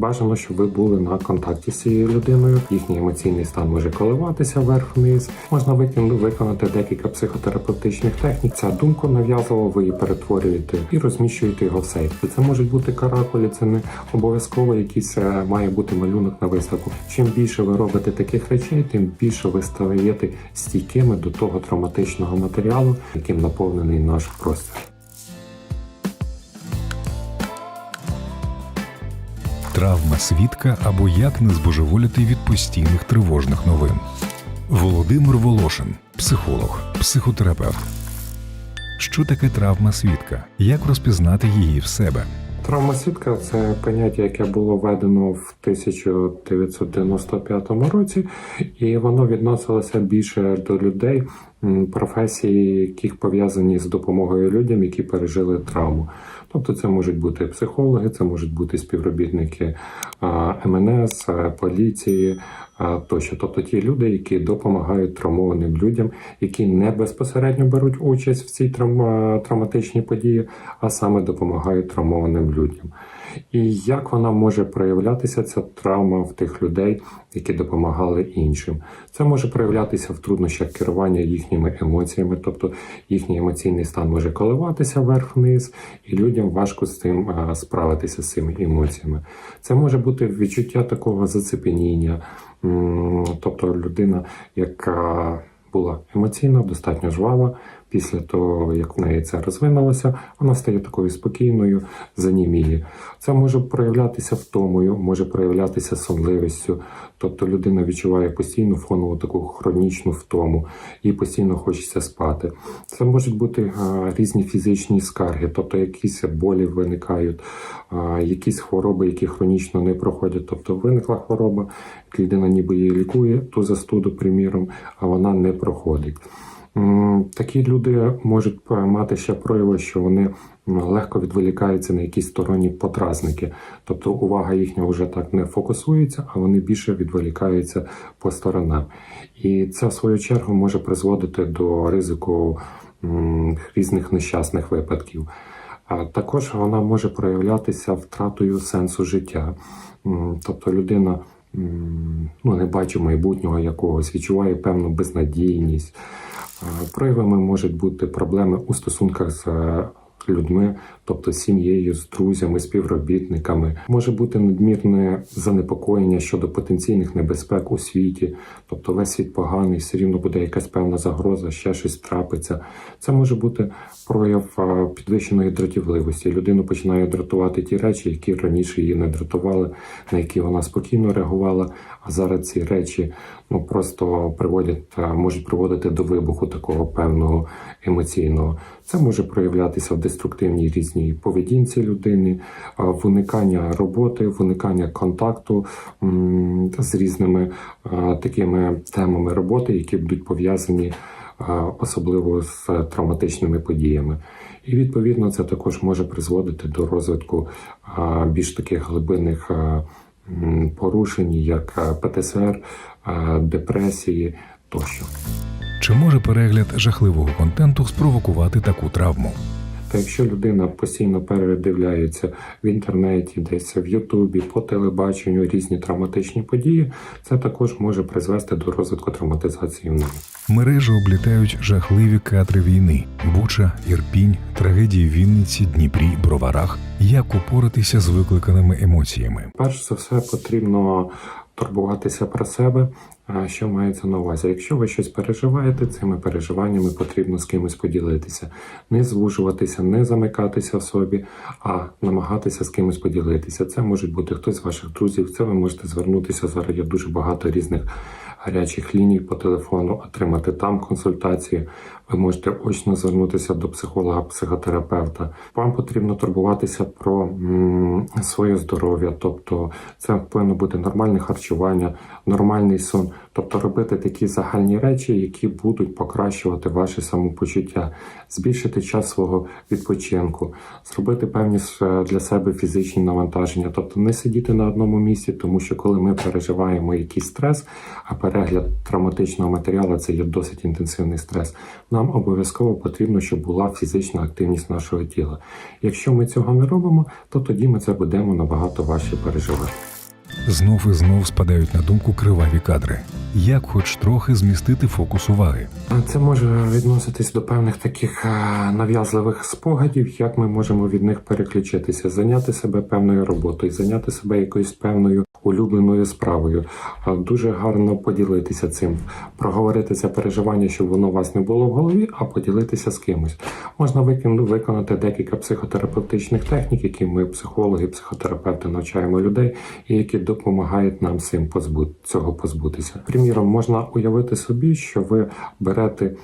Бажано, щоб ви були на контакті з цією людиною. Їхній емоційний стан може коливатися вверх-вниз. Можна виконати декілька психотерапевтичних технік. Ця думка нав'язова, ви її перетворюєте і розміщуєте його в сейф. Це можуть бути каракулі, це не обов'язково якийсь е, має бути малюнок на виставку. Чим більше ви робите таких речей, тим більше ви стаєте стійкими до того травматичного матеріалу, яким наповнений наш простір. Травма свідка або як не збожеволіти від постійних тривожних новин. Володимир Волошин, психолог, психотерапевт. Що таке травма свідка? Як розпізнати її в себе? Травма свідка це поняття, яке було введено в 1995 році, і воно відносилося більше до людей, професії, яких пов'язані з допомогою людям, які пережили травму. Тобто, це можуть бути психологи, це можуть бути співробітники МНС, поліції тощо. Тобто ті люди, які допомагають травмованим людям, які не безпосередньо беруть участь в цій травматичній події, а саме допомагають травмованим людям. І як вона може проявлятися, ця травма в тих людей, які допомагали іншим? Це може проявлятися в труднощах керування їхніми емоціями, тобто їхній емоційний стан може коливатися вверх-вниз, і людям важко з цим справитися з цими емоціями. Це може бути відчуття такого зацепеніння, тобто людина, яка була емоційно достатньо жвава. Після того, як в неї це розвинулося, вона стає такою спокійною, заніміє. Це може проявлятися втомою, може проявлятися сонливістю. Тобто людина відчуває постійну фонову таку хронічну втому, їй постійно хочеться спати. Це можуть бути а, різні фізичні скарги, тобто якісь болі виникають, а, якісь хвороби, які хронічно не проходять. Тобто виникла хвороба, людина ніби її лікує, ту застуду, приміром, а вона не проходить. Такі люди можуть е, мати ще прояви, що вони легко відволікаються на якісь сторонні потразники. Тобто увага їхня вже так не фокусується, а вони більше відволікаються по сторонам. І це, в свою чергу, може призводити до ризику різних нещасних випадків. А також вона може проявлятися втратою сенсу життя. Тобто людина ну, не бачу майбутнього якогось, відчуває певну безнадійність. А, Проявами можуть бути проблеми у стосунках з е, людьми, тобто сім'єю, з друзями, співробітниками. Може бути надмірне занепокоєння щодо потенційних небезпек у світі, тобто весь світ поганий, все рівно буде якась певна загроза, ще щось трапиться. Це може бути прояв підвищеної дратівливості. Людину починає дратувати ті речі, які раніше її не дратували, на які вона спокійно реагувала. А зараз ці речі ну просто приводять, а, можуть приводити до вибуху такого певного емоційного. Це може проявлятися в деструктивній різній поведінці людини, а, в уникання роботи, в уникання контакту з різними такими темами роботи, які будуть пов'язані особливо з травматичними подіями. І відповідно це також може призводити до розвитку більш таких глибинних порушень, як ПТСР, депресії тощо. Чи може перегляд жахливого контенту спровокувати таку травму? Та якщо людина постійно передивляється в інтернеті, десь в Ютубі, по телебаченню різні травматичні події, це також може призвести до розвитку травматизації в неї. Мережі облітають жахливі кадри війни: Буча, Ірпінь, трагедії в Вінниці, Дніпрі, Броварах. Як упоратися з викликаними емоціями? Перш за все потрібно турбуватися про себе, що мається на увазі. Якщо ви щось переживаєте, цими переживаннями потрібно з кимось поділитися, не звужуватися, не замикатися в собі, а намагатися з кимось поділитися. Це може бути хтось з ваших друзів. Це ви можете звернутися зараз. Є дуже багато різних гарячих ліній по телефону, отримати там консультації. Ви можете очно звернутися до психолога, психотерапевта. Вам потрібно турбуватися про своє здоров'я, тобто це повинно бути нормальне харчування, нормальний сон, тобто робити такі загальні речі, які будуть покращувати ваше самопочуття, збільшити час свого відпочинку, зробити певні для себе фізичні навантаження, тобто не сидіти на одному місці, тому що коли ми переживаємо якийсь стрес, а перегляд травматичного матеріалу це є досить інтенсивний стрес. Нам обов'язково потрібно, щоб була фізична активність нашого тіла. Якщо ми цього не робимо, то тоді ми це будемо набагато важче переживати. Знов і знов спадають на думку криваві кадри. Як хоч трохи змістити фокус уваги? Це може відноситись до певних таких е, нав'язливих спогадів, як ми можемо від них переключитися, зайняти себе певною роботою, зайняти себе якоюсь певною улюбленою справою. Дуже гарно поділитися цим, проговорити це переживання, щоб воно у вас не було в голові, а поділитися з кимось. Можна виконати декілька психотерапевтичних технік, які ми, психологи, психотерапевти, навчаємо людей, і які допомагають нам цим позбут, цього позбутися. Приміром, можна уявити собі, що ви берете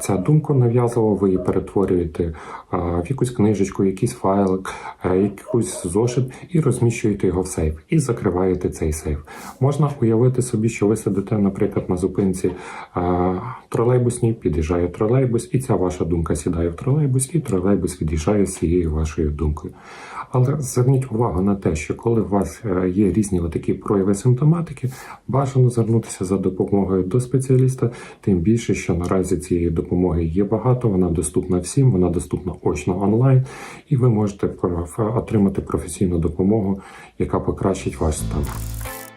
ця думку нав'язливо, ви її перетворюєте в якусь книжечку, якийсь файл, е, якийсь зошит і розміщуєте його в сейф і закриваєте цей сейф. Можна уявити собі, що ви сидите, наприклад, на зупинці тролейбусній, під'їжджає тролейбус, і ця ваша думка сідає в тролейбус, і тролейбус від'їжджає з цією вашою думкою. Але зверніть увагу на те, що коли у вас е, є різні такі прояви симптоматики, бажано звернутися за допомогою до спеціаліста, тим більше, що наразі цієї допомоги є багато, вона доступна всім, вона доступна очно онлайн, і ви можете отримати професійну допомогу, яка покращить ваш стан.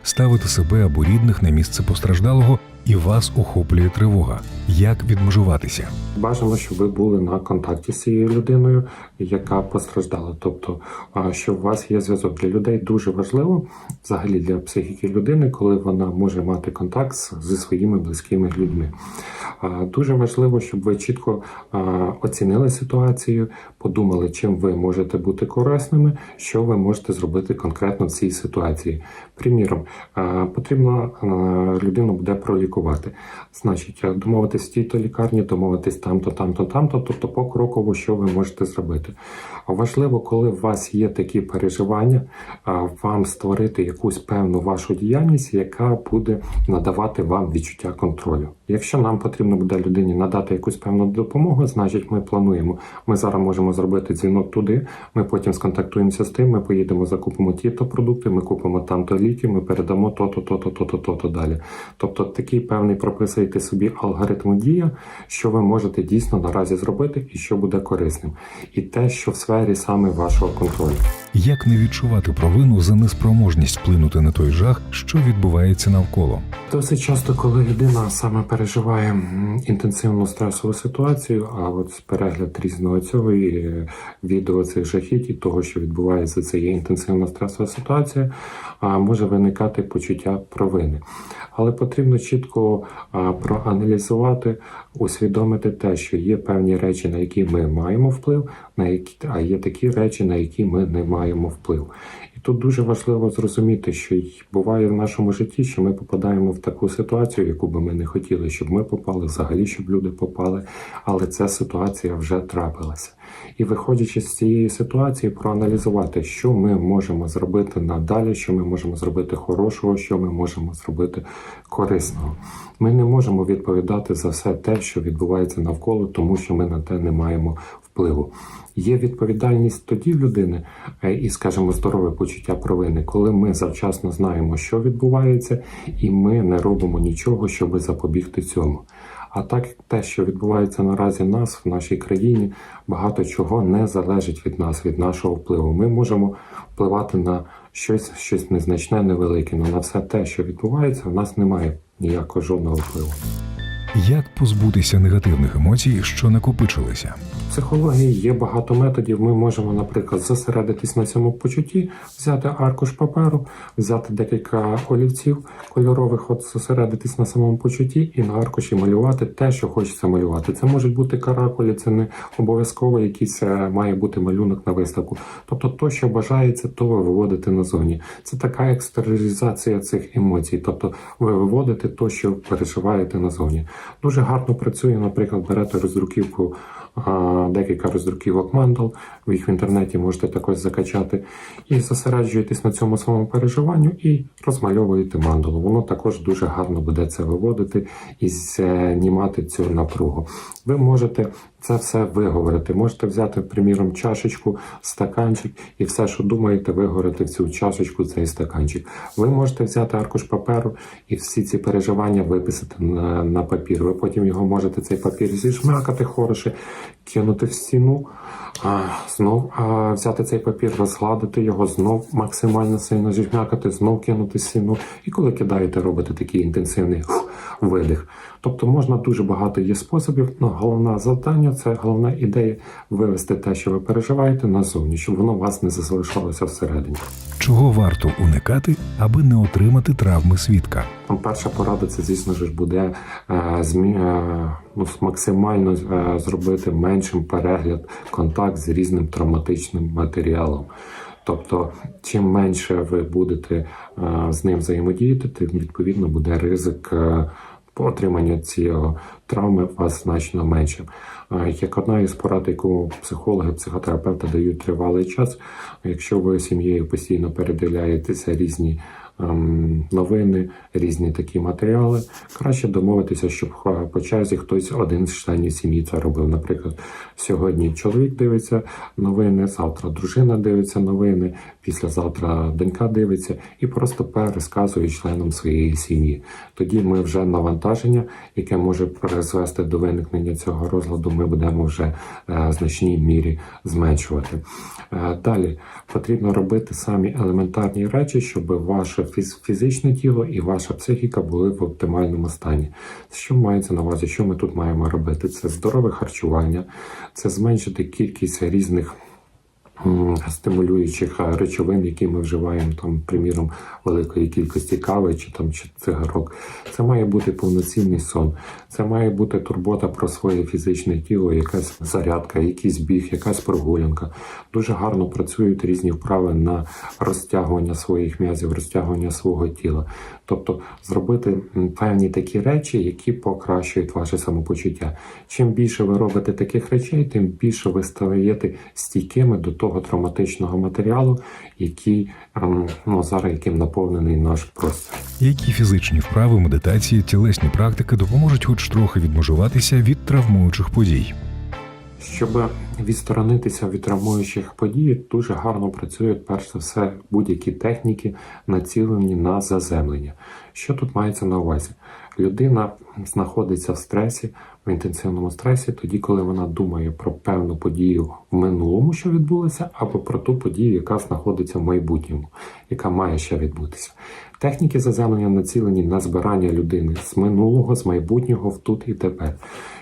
Ставити себе або рідних на місце постраждалого, і вас охоплює тривога. Як відмежуватися? Бажано, щоб ви були на контакті з цією людиною, яка постраждала. Тобто, що у вас є зв'язок для людей, дуже важливо взагалі для психіки людини, коли вона може мати контакт зі своїми близькими людьми. Дуже важливо, щоб ви чітко оцінили ситуацію, подумали, чим ви можете бути корисними, що ви можете зробити конкретно в цій ситуації. Приміром, потрібно людину буде пролікувати. Значить, домовитись в тій-то лікарні, домовитись там-то, там-то, там-то, тобто покроково, що ви можете зробити. Важливо, коли у вас є такі переживання, вам створити якусь певну вашу діяльність, яка буде надавати вам відчуття контролю. Якщо нам потрібно буде людині надати якусь певну допомогу, значить ми плануємо. Ми зараз можемо зробити дзвінок туди. Ми потім сконтактуємося з тим. Ми поїдемо, закупимо ті-то продукти, ми купимо там-то ліки, ми передамо то-то, то-то, то-то, то-то далі. Тобто такий певний прописуєте собі алгоритм дія, що ви можете дійсно наразі зробити і що буде корисним, і те, що в сфері саме вашого контролю. Як не відчувати провину за неспроможність вплинути на той жах, що відбувається навколо? Досить часто, коли людина саме переживає інтенсивну стресову ситуацію, а от перегляд різного цього і е, відео цих жахіть і того, що відбувається, це є інтенсивна стресова ситуація, а може виникати почуття провини. Але потрібно чітко проаналізувати, усвідомити те, що є певні речі, на які ми маємо вплив, на які а є такі речі, на які ми не маємо вплив. І тут дуже важливо зрозуміти, що буває в нашому житті, що ми попадаємо в таку ситуацію, яку би ми не хотіли, щоб ми попали, взагалі, щоб люди попали, але ця ситуація вже трапилася. І виходячи з цієї ситуації, проаналізувати, що ми можемо зробити надалі, що ми можемо зробити хорошого, що ми можемо зробити корисного. Ми не можемо відповідати за все те, що відбувається навколо, тому що ми на те не маємо впливу. Є відповідальність тоді людини е, і, скажімо, здорове почуття провини, коли ми завчасно знаємо, що відбувається, і ми не робимо нічого, щоб запобігти цьому. А так те, що відбувається наразі в нас в нашій країні, багато чого не залежить від нас, від нашого впливу. Ми можемо впливати на щось, щось незначне, невелике, але на все те, що відбувається, в нас немає ніякого жодного впливу. Як позбутися негативних емоцій, що накопичилися? Психології є багато методів. Ми можемо, наприклад, зосередитись на цьому почутті, взяти аркуш паперу, взяти декілька олівців кольорових, от зосередитись на самому почутті і на аркуші малювати те, що хочеться малювати. Це можуть бути каракулі, це не обов'язково якийсь е, має бути малюнок на виставку. Тобто, то, що бажається, то ви виводите назовні. Це така екстерилізація цих емоцій. Тобто, ви виводите то, що переживаєте назовні. Дуже гарно працює, наприклад, берете роздруківку декілька роздруківок мандал, ви їх в інтернеті можете також закачати, і зосереджуєтесь на цьому своєму переживанню і розмальовуєте мандалу. Воно також дуже гарно буде це виводити і знімати цю напругу. Ви можете це все виговорити. Можете взяти, приміром, чашечку, стаканчик, і все, що думаєте, виговорити в цю чашечку, цей стаканчик. Ви можете взяти аркуш паперу і всі ці переживання виписати на, на папір. Ви потім його можете цей папір зіжмакати хороше кинути в стіну, а, знов а, взяти цей папір, розгладити його, знов максимально сильно зіжмякати, знов кинути в стіну. І коли кидаєте, робите такий інтенсивний видих. Тобто можна дуже багато є способів, але головне завдання це головна ідея вивести те, що ви переживаєте, назовні, щоб воно вас не залишалося всередині. Чого варто уникати, аби не отримати травми свідка? Там перша порада це, звісно ж, буде е, змі, е, ну, максимально е, зробити меншим перегляд, контакт з різним травматичним матеріалом. Тобто, чим менше ви будете з ним взаємодіяти, тим відповідно буде ризик отримання цієї травми у вас значно меншим. Як одна із порад, яку психологи, психотерапевти дають тривалий час, якщо ви сім'єю постійно передивляєтеся різні новини, різні такі матеріали. Краще домовитися, щоб е, по черзі хтось один з членів сім'ї це робив. Наприклад, сьогодні чоловік дивиться новини, завтра дружина дивиться новини, післязавтра донька дивиться і просто пересказує членам своєї сім'ї. Тоді ми вже навантаження, яке може призвести до виникнення цього розладу, ми будемо вже е, в значній мірі зменшувати. Е, Далі потрібно робити самі елементарні речі, щоб ваше фізичне тіло і ваша психіка були в оптимальному стані. Що мається на увазі? Що ми тут маємо робити? Це здорове харчування, це зменшити кількість різних. Стимулюючих е, речовин, які ми вживаємо, там, приміром, великої кількості кави чи там чи цигарок. Це має бути повноцінний сон. Це має бути турбота про своє фізичне тіло, якась зарядка, якийсь біг, якась прогулянка. Дуже гарно працюють різні вправи на розтягування своїх м'язів, розтягування свого тіла. Тобто зробити певні такі речі, які покращують ваше самопочуття. Чим більше ви робите таких речей, тим більше ви стаєте стійкими до того травматичного матеріалу, який ем, ну, зараз яким наповнений наш простір. Які фізичні вправи, медитації, тілесні практики допоможуть хоч трохи відмежуватися від травмуючих подій? Щоб відсторонитися від травмуючих подій, дуже гарно працюють перш за все будь-які техніки, націлені на заземлення. Що тут мається на увазі? Людина знаходиться в стресі, в інтенсивному стресі, тоді, коли вона думає про певну подію в минулому, що відбулося, або про ту подію, яка знаходиться в майбутньому, яка має ще відбутися. Техніки заземлення націлені на збирання людини з минулого, з майбутнього в тут і тепер.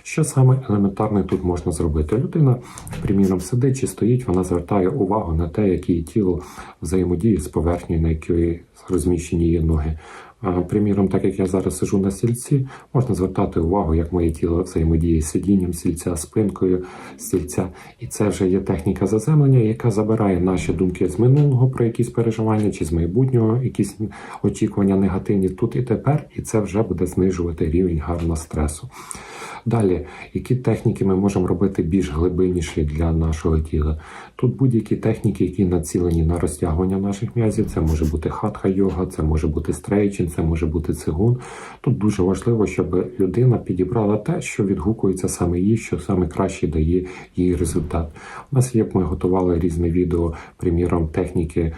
Що саме елементарне тут можна зробити? Людина, приміром, сидить чи стоїть, вона звертає увагу на те, як її тіло взаємодіє з поверхнею, на якій розміщені її ноги. А, Приміром, так як я зараз сижу на стільці, можна звертати увагу, як моє тіло взаємодіє з сидінням стільця, спинкою стільця. І це вже є техніка заземлення, яка забирає наші думки з минулого про якісь переживання чи з майбутнього, якісь очікування негативні тут і тепер, і це вже буде знижувати рівень гарного стресу. Далі, які техніки ми можемо робити більш глибинніші для нашого тіла? Тут будь-які техніки, які націлені на розтягування наших м'язів, це може бути хатха йога, це може бути стрейчинг, це може бути цигун. Тут дуже важливо, щоб людина підібрала те, що відгукується саме їй, що саме краще дає їй результат. У нас є, ми готували різне відео, приміром, техніки е,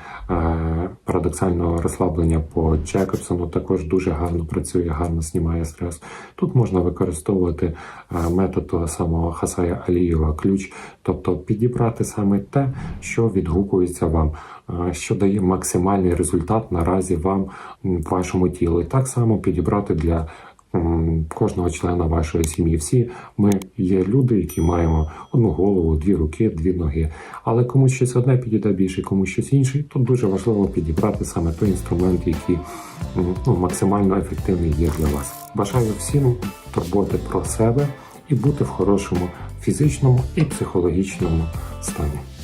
парадоксального розслаблення по Джекобсону. Також дуже гарно працює, гарно знімає стрес. Тут можна використовувати метод того самого Хасая Алієва ключ, тобто підібрати саме те, що відгукується вам, е, що дає максимальний результат наразі вам вашому тілу. І так само підібрати для кожного члена вашої сім'ї. Всі ми є люди, які маємо одну голову, дві руки, дві ноги. Але комусь щось одне підійде більше, комусь щось інше. Тут дуже важливо підібрати саме той інструмент, який ну, максимально ефективний є для вас. Бажаю всім турботи про себе і бути в хорошому фізичному і психологічному стані.